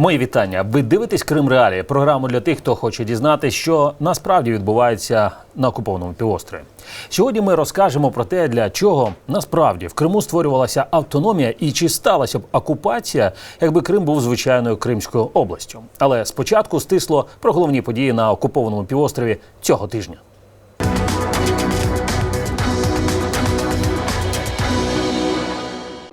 Мої вітання. Ви дивитесь Крим Реалії, програму для тих, хто хоче дізнатися, що насправді відбувається на окупованому півострові. Сьогодні ми розкажемо про те, для чого насправді в Криму створювалася автономія і чи сталася б окупація, якби Крим був звичайною Кримською областю. Але спочатку стисло про головні події на окупованому півострові цього тижня.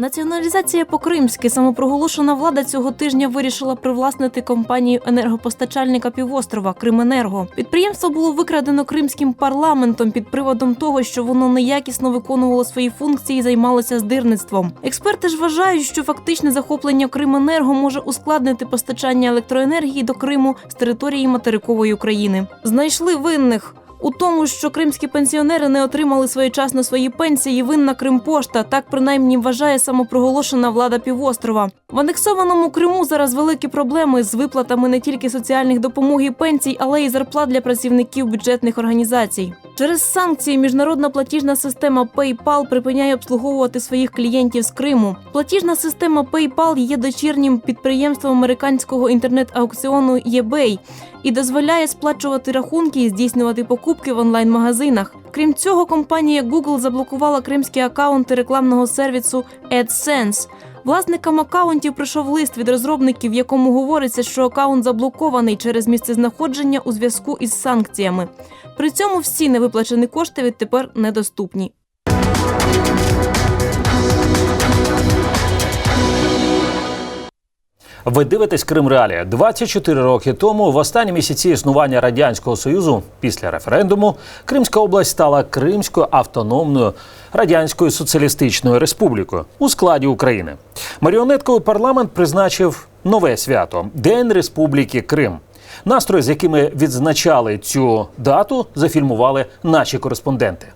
Націоналізація по-кримськи самопроголошена влада цього тижня вирішила привласнити компанію енергопостачальника півострова Крименерго. Підприємство було викрадено кримським парламентом під приводом того, що воно неякісно виконувало свої функції і займалося здирництвом. Експерти ж вважають, що фактичне захоплення Крименерго може ускладнити постачання електроенергії до Криму з території материкової України. Знайшли винних. У тому, що кримські пенсіонери не отримали своєчасно свої пенсії, винна Кримпошта. Так принаймні вважає самопроголошена влада півострова. В анексованому Криму зараз великі проблеми з виплатами не тільки соціальних допомог і пенсій, але й зарплат для працівників бюджетних організацій. Через санкції міжнародна платіжна система PayPal припиняє обслуговувати своїх клієнтів з Криму. Платіжна система PayPal є дочірнім підприємством американського інтернет-аукціону eBay і дозволяє сплачувати рахунки і здійснювати покупки в онлайн-магазинах. Крім цього, компанія Google заблокувала кримські акаунти рекламного сервісу AdSense. Власникам акаунтів прийшов лист від розробників, в якому говориться, що акаунт заблокований через місцезнаходження у зв'язку із санкціями. При цьому всі невиплачені кошти відтепер недоступні. Ви дивитесь Крим Реалія. 24 роки тому, в останні місяці існування радянського союзу, після референдуму, Кримська область стала Кримською автономною радянською соціалістичною республікою у складі України. Маріонетковий парламент призначив нове свято День Республіки Крим. Настрої, з якими відзначали цю дату, зафільмували наші кореспонденти.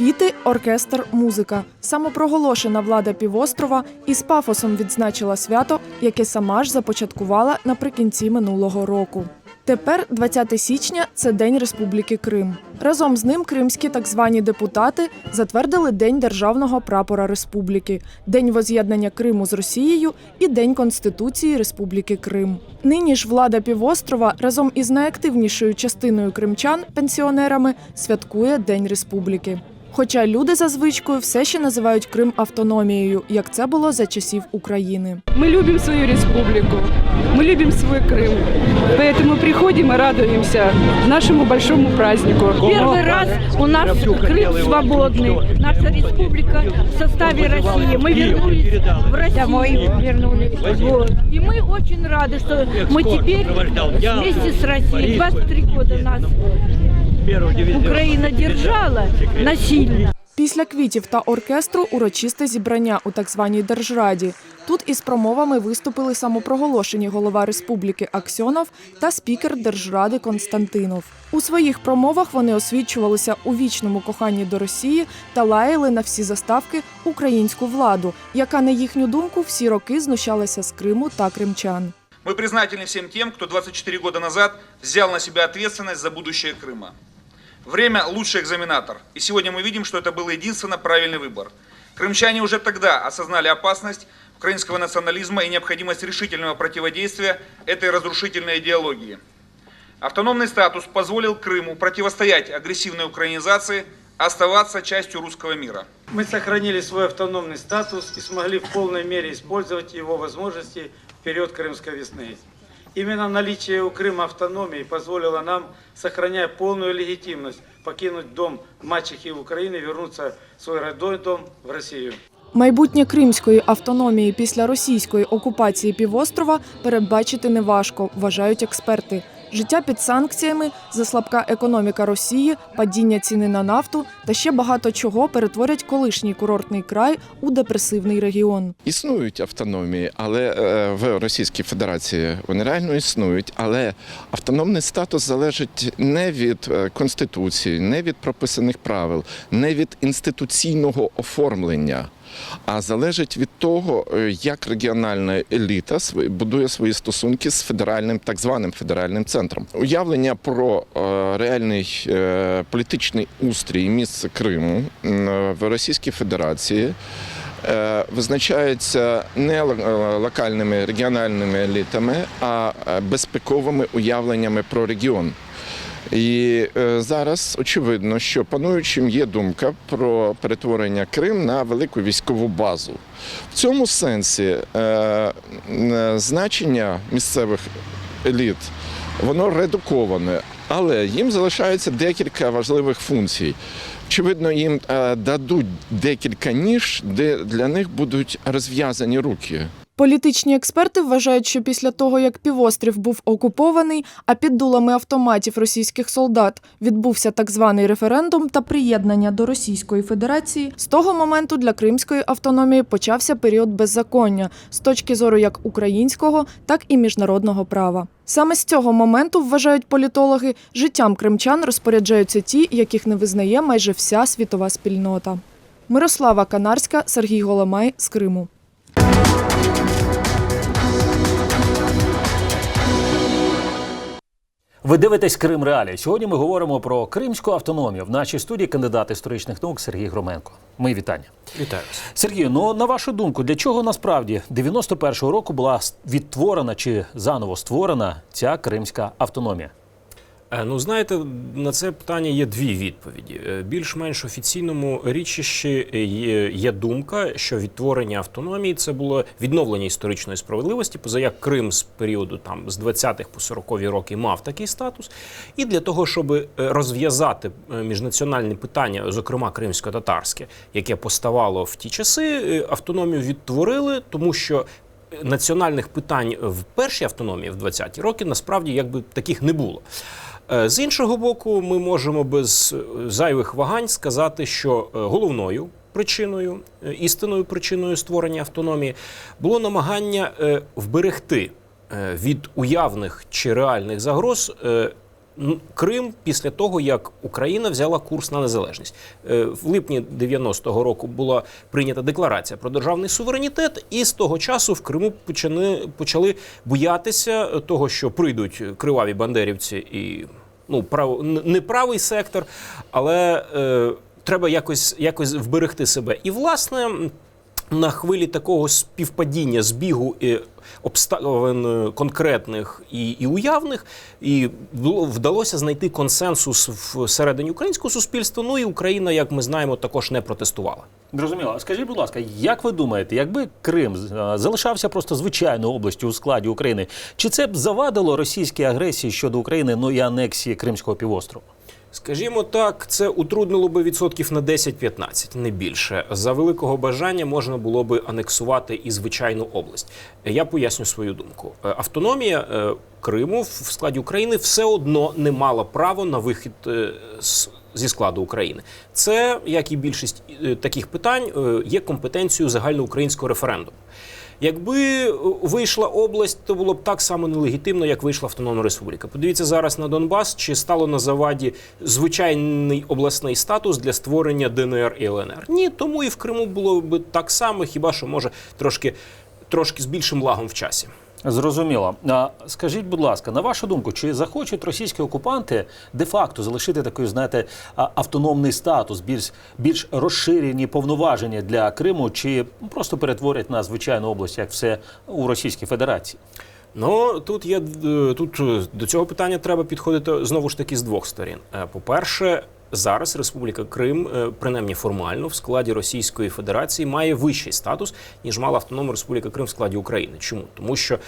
Квіти, оркестр, музика. Самопроголошена влада півострова із пафосом відзначила свято, яке сама ж започаткувала наприкінці минулого року. Тепер, 20 січня, це День Республіки Крим. Разом з ним кримські так звані депутати затвердили День державного прапора республіки, День воз'єднання Криму з Росією і День Конституції Республіки Крим. Нині ж влада півострова разом із найактивнішою частиною кримчан, пенсіонерами, святкує День Республіки. Хоча люди за звичкою все ще називають Крим автономією, як це було за часів України. Мы любим свою республику, мы любим свой Крым. Поэтому приходим и радуемся нашему большому празднику. Первый раз у нас Крым свободный, наша республика в составе России. Мы вернулись в Россию. Домой вернулись. Вот. И мы очень рады, что мы теперь вместе с Россией. 23 года нас Украина держала насильно. Після квітів та оркестру урочисте зібрання у так званій Держраді. Тут із промовами виступили самопроголошені голова республіки Аксьонов та спікер Держради Константинов. У своїх промовах вони освічувалися у вічному коханні до Росії та лаяли на всі заставки українську владу, яка, на їхню думку, всі роки знущалася з Криму та кримчан. Мы признательны всем тем, кто 24 года назад взял на себя ответственность за будущее Крыма. Время – лучший экзаменатор. И сегодня мы видим, что это был единственно правильный выбор. Крымчане уже тогда осознали опасность украинского национализма и необходимость решительного противодействия этой разрушительной идеологии. Автономный статус позволил Крыму противостоять агрессивной украинизации, оставаться частью русского мира. Мы сохранили свой автономный статус и смогли в полной мере использовать его возможности в период Крымской весны. Именно наличие у Крыма автономии позволило нам, сохраняя полную легитимность, покинуть дом мачехи Украины и вернуться в свой родной дом в Россию. Майбутнє кримської автономії після російської окупації півострова передбачити неважко, вважають експерти. Життя під санкціями, заслабка економіка Росії, падіння ціни на нафту та ще багато чого перетворять колишній курортний край у депресивний регіон. Існують автономії, але е, в Російській Федерації вони реально існують. Але автономний статус залежить не від е, конституції, не від прописаних правил, не від інституційного оформлення. А залежить від того, е, як регіональна еліта будує свої стосунки з федеральним, так званим федеральним центром. Уявлення про е, реальний е, політичний устрій і місце Криму в Російській Федерації визначається не локальними регіональними елітами, а безпековими уявленнями про регіон. І е, зараз очевидно, що пануючим є думка про перетворення Крим на велику військову базу. В цьому сенсі е, е, значення місцевих еліт воно редуковане, але їм залишається декілька важливих функцій. Очевидно, їм дадуть декілька ніж, де для них будуть розв'язані руки. Політичні експерти вважають, що після того, як півострів був окупований, а під дулами автоматів російських солдат відбувся так званий референдум та приєднання до Російської Федерації, з того моменту для кримської автономії почався період беззаконня з точки зору як українського, так і міжнародного права. Саме з цього моменту, вважають політологи, життям кримчан розпоряджаються ті, яких не визнає майже вся світова спільнота. Мирослава Канарська, Сергій Голомай з Криму. Ви дивитесь Крим Реалії. Сьогодні ми говоримо про кримську автономію. В нашій студії кандидат історичних наук Сергій Громенко. Мої вітання. Вітаю. Сергію, ну на вашу думку, для чого насправді 91-го року була відтворена чи заново створена ця кримська автономія? Е, Ну, знаєте, на це питання є дві відповіді. Е, Більш-менш офіційному річищі є, є думка, що відтворення автономії це було відновлення історичної справедливості, поза як Крим з періоду там з 20-х по 40-ві роки мав такий статус. І для того, щоб е, розв'язати е, міжнаціональні питання, зокрема кримсько-татарське, яке поставало в ті часи, автономію відтворили, тому що національних питань в першій автономії в 20-ті роки насправді якби таких не було. Е, З іншого боку, ми можемо без е, зайвих вагань сказати, що е, головною причиною, істинною причиною створення автономії було намагання вберегти від уявних чи реальних загроз. Крим після того, як Україна взяла курс на незалежність. В липні 90-го року була прийнята декларація про державний суверенітет, і з того часу в Криму почали, почали боятися того, що прийдуть криваві бандерівці і ну, прав, не правий сектор, але е, треба якось, якось вберегти себе. І власне. На хвилі такого співпадіння збігу обставин е, конкретних і, і уявних, і вдалося знайти консенсус всередині українського суспільства. Ну і Україна, як ми знаємо, також не протестувала. Зрозуміло. Скажіть, будь ласка, як ви думаєте, якби Крим е, залишався просто звичайною областю у складі України, чи це б завадило російській агресії щодо України, ну і анексії Кримського півострова? Скажімо так, це утруднило би відсотків на 10-15, не більше. За великого бажання можна було би анексувати і звичайну область. Я поясню свою думку. Е, Автономія е, Криму в складі України все одно не мала права на вихід е, з. Зі складу України це, як і більшість таких питань, є компетенцією загальноукраїнського референдуму. Якби е, вийшла область, то було б так само нелегітимно, як вийшла Автономна Республіка. Подивіться зараз на Донбас, чи стало на заваді звичайний обласний статус для створення ДНР і ЛНР. Ні, тому і в Криму було б так само, хіба що може трошки, трошки з більшим лагом в часі. Зрозуміло. Скажіть, будь ласка, на вашу думку, чи захочуть російські окупанти де-факто залишити такий, знаєте, автономний статус, більш більш розширені повноваження для Криму, чи просто перетворять на звичайну область, як все у Російській Федерації? Ну тут є е, тут е, до цього питання треба підходити знову ж таки з двох сторін. Е, По-перше, зараз Республіка Крим, е, принаймні формально, в складі Російської Федерації має вищий статус ніж мала автономна Республіка Крим в складі України. Чому тому, що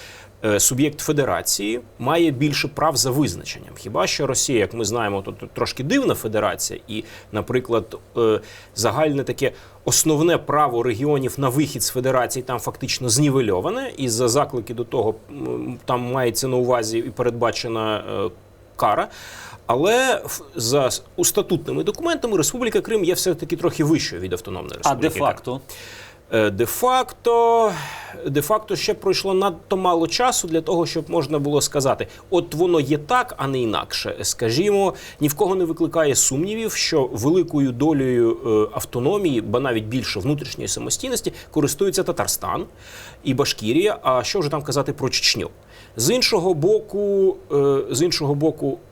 е, суб'єкт федерації має більше прав за визначенням. Хіба що Росія, як ми знаємо, то трошки дивна федерація, і, наприклад, е, загальне таке основне право регіонів на вихід з федерації там фактично знівельоване, і за заклики до того там мається на увазі і передбачена кара. Але за у статутними документами Республіка Крим є все таки трохи вищою від автономної А республіки. Крим. де-факто? Е, Де-факто, де-факто ще пройшло надто мало часу для того, щоб можна було сказати, от воно є так, а не інакше. Скажімо, ні в кого не викликає сумнівів, що великою долею е, автономії, ба навіть більше внутрішньої самостійності, користується Татарстан і Башкірія. А що вже там казати про Чечню? З іншого боку, е, з іншого боку, е,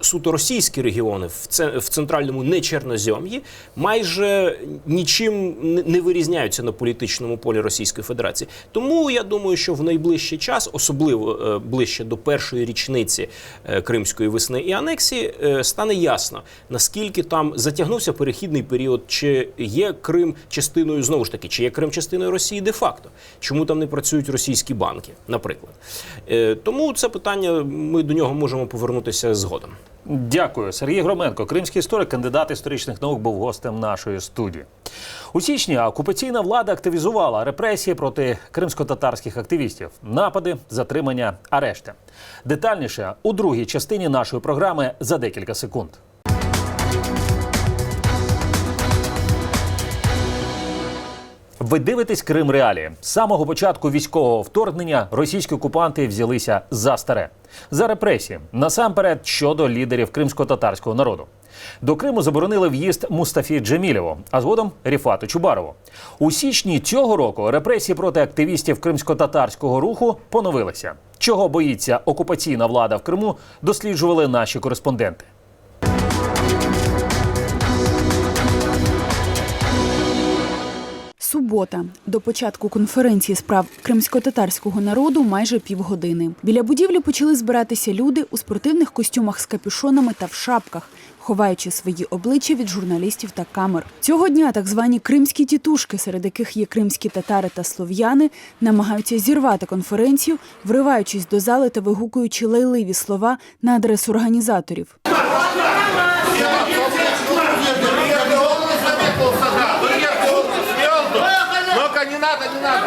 суто російські регіони в це- в центральному не Чорнозем'ї майже нічим не- вирізняються на політичному полі Російської Федерації. Тому я думаю, що в найближчий час, особливо е, ближче до першої річниці е, Кримської весни і анексії, е, стане ясно наскільки там затягнувся перехідний період, чи є Крим частиною знову ж таки, чи є Крим частиною Росії де-факто, чому там не працюють російські банки, наприклад. Е, Тому це питання ми до нього можемо повернутися згодом. Дякую, Сергій Громенко, кримський історик, кандидат історичних наук, був гостем нашої студії. У січні окупаційна влада активізувала репресії проти кримсько-татарських активістів, напади, затримання, арешти. Детальніше у другій частині нашої програми за декілька секунд. Ви дивитесь Крим Реалії. З самого початку військового вторгнення російські окупанти взялися за старе за репресії, насамперед щодо лідерів кримсько-татарського народу. До Криму заборонили в'їзд Мустафі Джемілєву, а згодом Ріфату Чубарову. У січні цього року репресії проти активістів кримсько-татарського руху поновилися. Чого боїться окупаційна влада в Криму, досліджували наші кореспонденти. Субота до початку конференції справ кримсько-татарського народу майже півгодини. Біля будівлі почали збиратися люди у спортивних костюмах з капюшонами та в шапках, ховаючи свої обличчя від журналістів та камер. Цього дня так звані кримські тітушки, серед яких є кримські татари та слов'яни, намагаються зірвати конференцію, вриваючись до зали та вигукуючи лайливі слова на адресу організаторів. Ну-ка, не надо, не надо.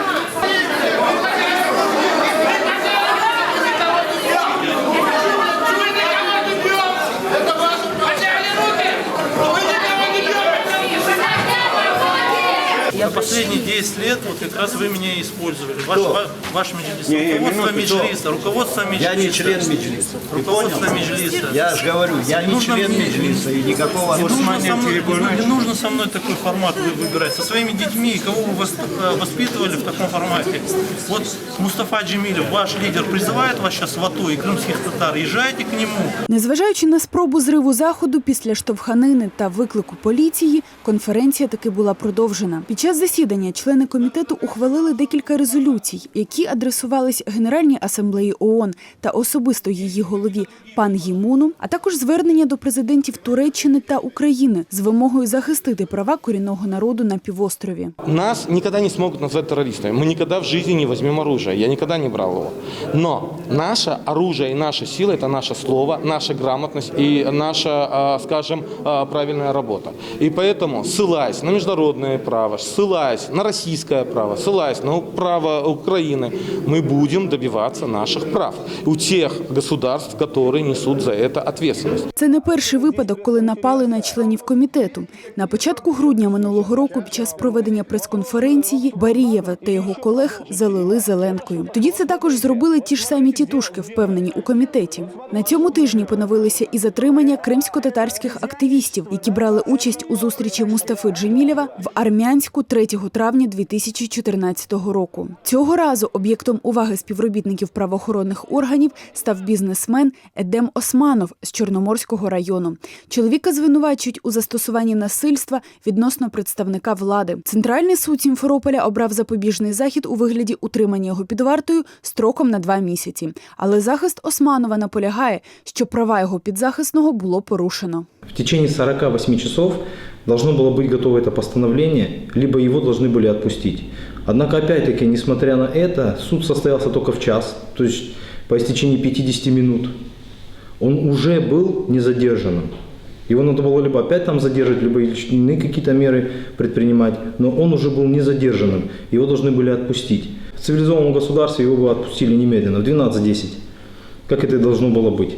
За последние 10 лет вот как раз вы меня использовали. Ваш, ва- ваш меджлис, Не, не, руководство минуту, меджлиса, руководство меджлиса. Я не член Меджлиса. Ты Руководство понял? меджлиса. Я же говорю, я не нужно член мне- Меджлиса и никакого Не нужно, отношения со мной, к тебе. не нужно со мной такой формат вы выбирать. Со своими детьми, кого вы вос- э, воспитывали в таком формате. Вот Мустафа Джемилев, ваш лидер, призывает вас сейчас в АТО и крымских татар. Езжайте к нему. Незважаючи на спробу зриву заходу після штовханини та виклику поліції, конференція таки була продовжена. Під час засідання члени комітету ухвалили декілька резолюцій, які адресувались Генеральній асамблеї ООН та особисто її голові пан Гімуну, а також звернення до президентів Туреччини та України з вимогою захистити права корінного народу на півострові. Нас никогда не смогут назвать террористами. Мы никогда в жизни не возьмем оружие. Я никогда не брал его. Но наше оружие и наша сила – это наше слово, наша грамотность и наша, а, скажем, а, правильная работа. И поэтому, ссылаясь на международное право, ссылаясь на российское право, ссылаясь на право Украины, мы будем добиваться наших прав у тех государств, которые несут за это ответственность. Це не перший випадок, коли напали на членів комітету. На початку грудня минулого року, під час проведення прес-конференції, Барієва та його колег залили зеленкою. Тоді це також зробили ті ж самі тітушки, впевнені у комітеті. На цьому тижні поновилися і затримання кримсько-татарських активістів, які брали участь у зустрічі Мустафи Джемілєва в Армянську 3 травня 2014 року. Цього разу об'єктом уваги співробітників правоохоронних органів став бізнесмен Едем Османов з Чорноморського району. Чоловіка звинувачують у застосуванні насильства відносно представника влади. Центральний суд Сімферополя обрав запобіжний захід у вигляді утримання його під вартою строком на два місяці. Але захист Османова наполягає, що права його підзахисного було порушено. В течение 48 часов должно было быть готово это постановление, либо его должны были отпустить. Однако, опять-таки, несмотря на это, суд состоялся только в час, то есть по истечении 50 минут. Он уже был не задержанным. Его надо было либо опять там задержать, либо иные какие-то меры предпринимать, но он уже был не задержанным, его должны были отпустить. В цивилизованном государстве его бы отпустили немедленно, в 12.10, как это и должно было быть.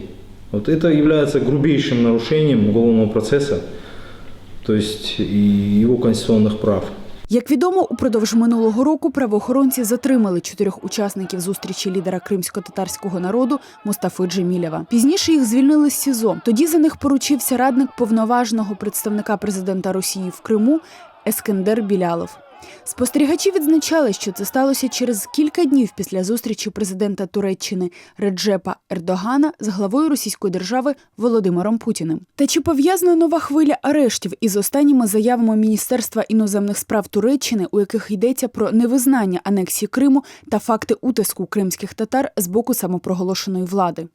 Вот это является грубейшим нарушением уголовного процесса, то і його конституційних прав. Як відомо, упродовж минулого року правоохоронці затримали чотирьох учасників зустрічі лідера кримсько-татарського народу Мустафи Джемілєва. Пізніше їх звільнили з СІЗО. Тоді за них поручився радник повноважного представника президента Росії в Криму Ескендер Білялов. Спостерігачі відзначали, що це сталося через кілька днів після зустрічі президента Туреччини Реджепа Ердогана з главою російської держави Володимиром Путіним. Та чи пов'язана нова хвиля арештів із останніми заявами Міністерства іноземних справ Туреччини, у яких йдеться про невизнання анексії Криму та факти утиску кримських татар з боку самопроголошеної влади?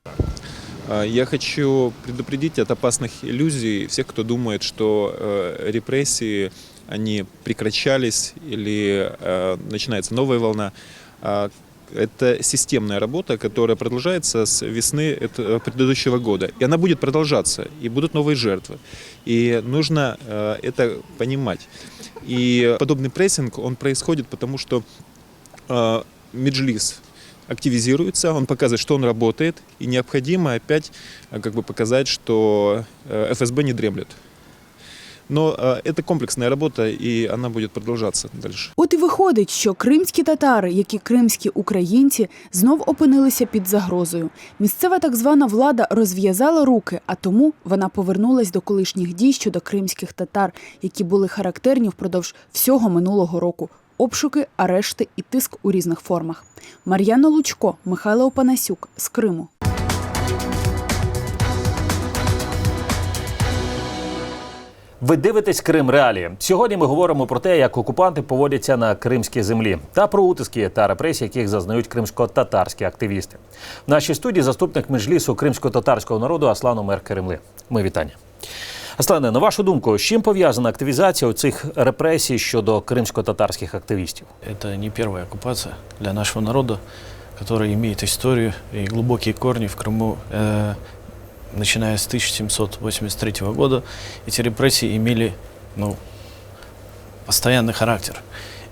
Я хочу предупредить от опасных иллюзий всех, кто думает, что э, репрессии они прекращались или э, начинается новая волна. А, Это системная работа, которая продолжается с весны это- предыдущего года. И она будет продолжаться, и будут новые жертвы. И нужно э, это понимать. И подобный прессинг, он происходит потому, что э, Меджлис активизируется, он показывает, что он работает, и необходимо опять э, как бы показать, что э, ФСБ не дремлет. Но э, это комплексная работа, и она будет продолжаться дальше. От і виходить, що кримські татари, як і кримські українці, знов опинилися під загрозою. Місцева так звана влада розв'язала руки, а тому вона повернулась до колишніх дій щодо кримських татар, які були характерні впродовж всього минулого року. Обшуки, арешти і тиск у різних формах. Мар'яна Лучко, Михайло Опанасюк з Криму. Ви дивитесь Крим Реалії. Сьогодні ми говоримо про те, як окупанти поводяться на кримській землі та про утиски та репресії, яких зазнають кримсько-татарські активісти. В нашій студії заступник межлісу кримсько-татарського народу Аслан Умер Керемли. Ми вітання. Аслане, на вашу думку, з чим пов'язана активізація цих репресій щодо кримсько-татарських активістів? Это не первая оккупация для нашего народа, который имеет историю и глубокие корни в Крыму. Начиная с 1783 года, эти репрессии имели ну, постоянный характер.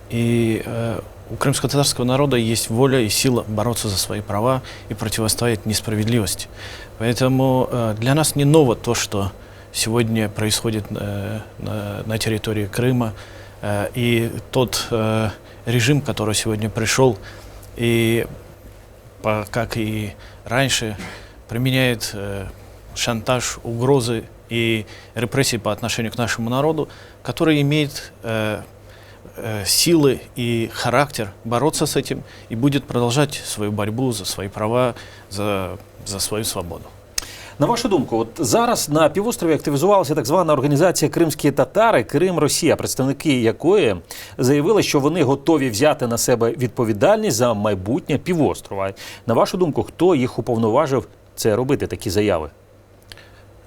И э, у крымско-татарского народа есть воля и сила бороться за свои права и противостоять несправедливости. Поэтому э, для нас не ново то, что сегодня происходит э, на, на территории Крыма, э, и тот э, режим, который сегодня пришел, и по- как и раньше, применяет э, шантаж, угрозы и репрессии по отношению к нашему народу, который имеет э, э, силы и характер бороться с этим и будет продолжать свою борьбу за свои права, за, за свою свободу. На вашу думку, от зараз на півострові активізувалася так звана організація Кримські татари Крим Росія, представники якої заявили, що вони готові взяти на себе відповідальність за майбутнє півострова. На вашу думку, хто їх уповноважив це робити, такі заяви?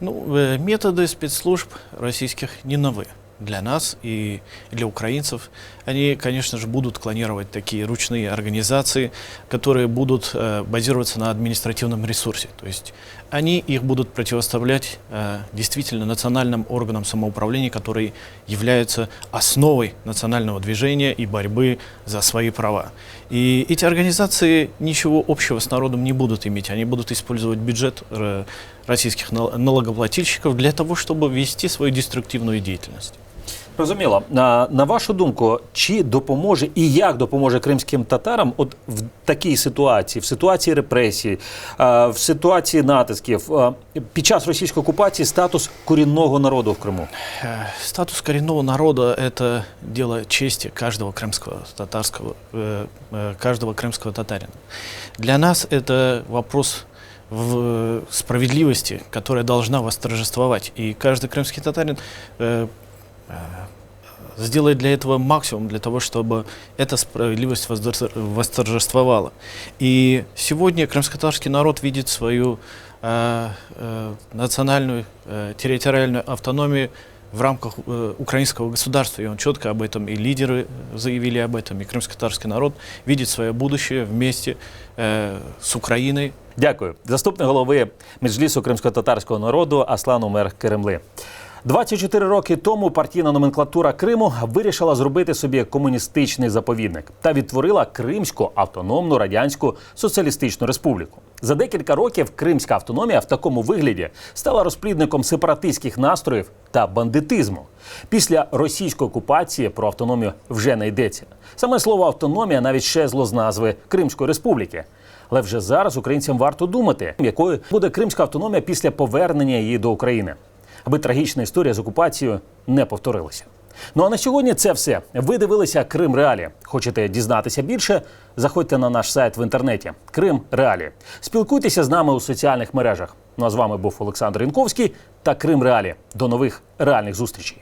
Ну, э, методы спецслужб российских не новы для нас и для украинцев. Они, конечно же, будут клонировать такие ручные организации, которые будут э, базироваться на административном ресурсе. То есть они их будут противоставлять э, действительно национальным органам самоуправления, которые являются основой национального движения и борьбы за свои права. И эти организации ничего общего с народом не будут иметь. Они будут использовать бюджет э, российских нал- налогоплательщиков для того, чтобы вести свою деструктивную деятельность. Розуміло. На, на вашу думку, чи допоможе і як допоможе кримським татарам от в такій ситуації, в ситуації репресій, е, в ситуації натисків, е, під час російської окупації статус корінного народу в Криму? Э, Статус коренного народа – это дело чести каждого крымского татарского, э, э, каждого крымского татарина. Для нас это вопрос в справедливости, которая должна восторжествовать. И каждый крымский татарин э, э, сделает для этого максимум, для того, чтобы эта справедливость восторжествовала. И сегодня крымско-татарский народ видит свою э, э, национальную э, территориальную автономию в рамках э, украинского государства, и он четко об этом, и лидеры заявили об этом, и крымско-татарский народ видит свое будущее вместе э, с Украиной. Дякую. Заступник голови Меджлісу кримсько-татарського народу Аслан Умер Керемли. 24 роки тому партійна номенклатура Криму вирішила зробити собі комуністичний заповідник та відтворила Кримську автономну радянську соціалістичну республіку. За декілька років Кримська автономія в такому вигляді стала розплідником сепаратистських настроїв та бандитизму. Після російської окупації про автономію вже не йдеться. Саме слово автономія навіть щезло з назви Кримської республіки. Але вже зараз українцям варто думати, якою буде Кримська автономія після повернення її до України аби трагічна історія з окупацією не повторилася. Ну а на сьогодні це все. Ви дивилися Крим Реалі. Хочете дізнатися більше? Заходьте на наш сайт в інтернеті Крим Реалі. Спілкуйтеся з нами у соціальних мережах. Ну а з вами був Олександр Інковський та Крим Реалі. До нових реальних зустрічей.